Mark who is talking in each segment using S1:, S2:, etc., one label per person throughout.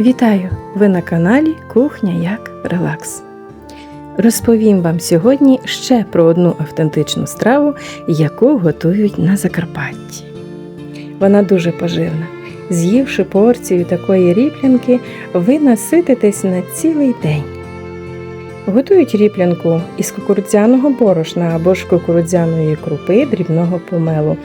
S1: Вітаю! Ви на каналі Кухня як Релакс. Розповім вам сьогодні ще про одну автентичну страву, яку готують на Закарпатті. Вона дуже поживна. З'ївши порцію такої ріплянки, ви насититесь на цілий день. Готують ріплянку із кукурудзяного борошна або ж кукурудзяної крупи дрібного помелу.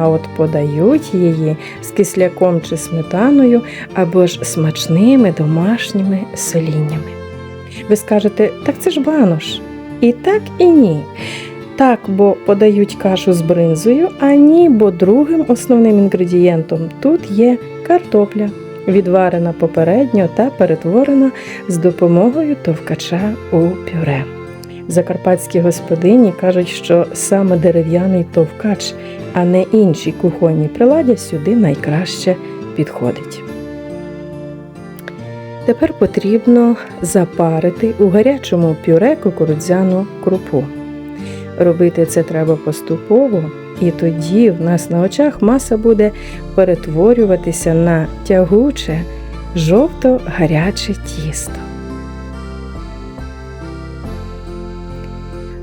S1: А от подають її з кисляком чи сметаною або ж смачними домашніми соліннями. Ви скажете, так це ж банош. І так, і ні. Так, бо подають кашу з бринзою, а ні, бо другим основним інгредієнтом тут є картопля, відварена попередньо та перетворена з допомогою товкача у пюре. Закарпатські господині кажуть, що саме дерев'яний товкач, а не інші кухонні приладдя сюди найкраще підходить. Тепер потрібно запарити у гарячому пюре кукурудзяну крупу. Робити це треба поступово, і тоді в нас на очах маса буде перетворюватися на тягуче, жовто-гаряче тісто.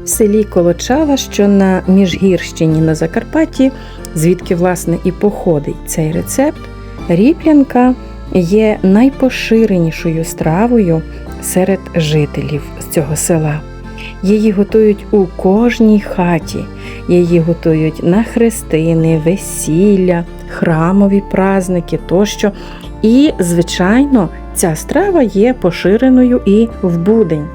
S1: В селі Колочава, що на Міжгірщині на Закарпатті, звідки власне і походить цей рецепт, ріплянка є найпоширенішою стравою серед жителів з цього села. Її готують у кожній хаті, її готують на хрестини, весілля, храмові праздники тощо. І, звичайно, ця страва є поширеною і в будень,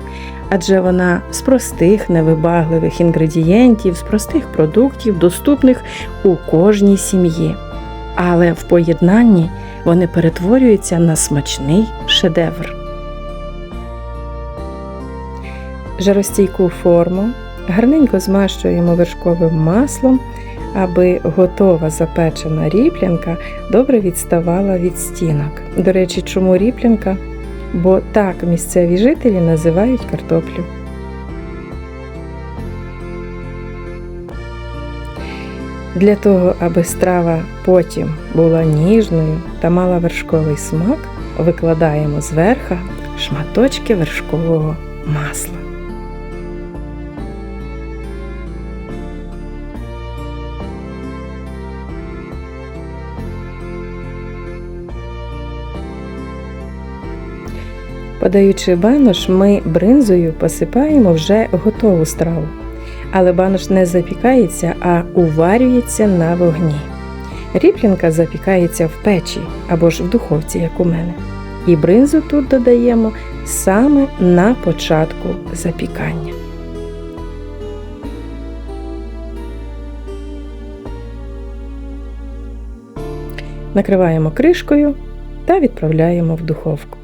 S1: адже вона з простих невибагливих інгредієнтів, з простих продуктів, доступних у кожній сім'ї. Але в поєднанні вони перетворюються на смачний шедевр. Жаростійку форму гарненько змащуємо вершковим маслом, аби готова запечена ріплянка добре відставала від стінок. До речі, чому ріплянка? Бо так місцеві жителі називають картоплю. Для того, аби страва потім була ніжною та мала вершковий смак, викладаємо зверха шматочки вершкового масла. Подаючи банош, ми бринзою посипаємо вже готову страву. Але банош не запікається, а уварюється на вогні. Ріплінка запікається в печі або ж в духовці, як у мене. І бринзу тут додаємо саме на початку запікання. Накриваємо кришкою та відправляємо в духовку.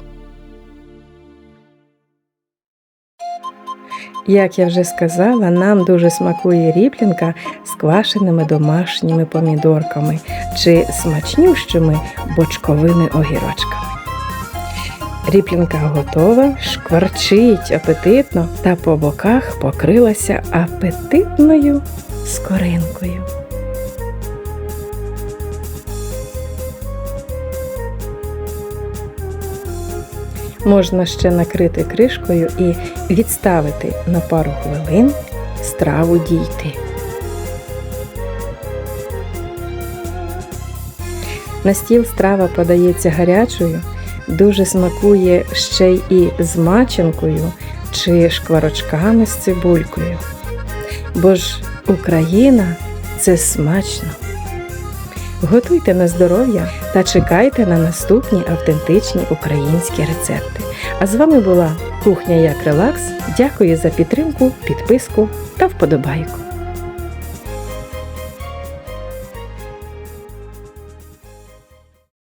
S1: Як я вже сказала, нам дуже смакує ріплінка з квашеними домашніми помідорками чи смачнющими бочковими огірочками. Ріплінка готова, шкварчить апетитно та по боках покрилася апетитною скоринкою. Можна ще накрити кришкою і відставити на пару хвилин страву дійти. На стіл страва подається гарячою, дуже смакує ще й і з маченкою чи шкварочками з цибулькою. Бо ж Україна це смачно. Готуйте на здоров'я та чекайте на наступні автентичні українські рецепти. А з вами була Кухня як Релакс. Дякую за підтримку, підписку та вподобайку.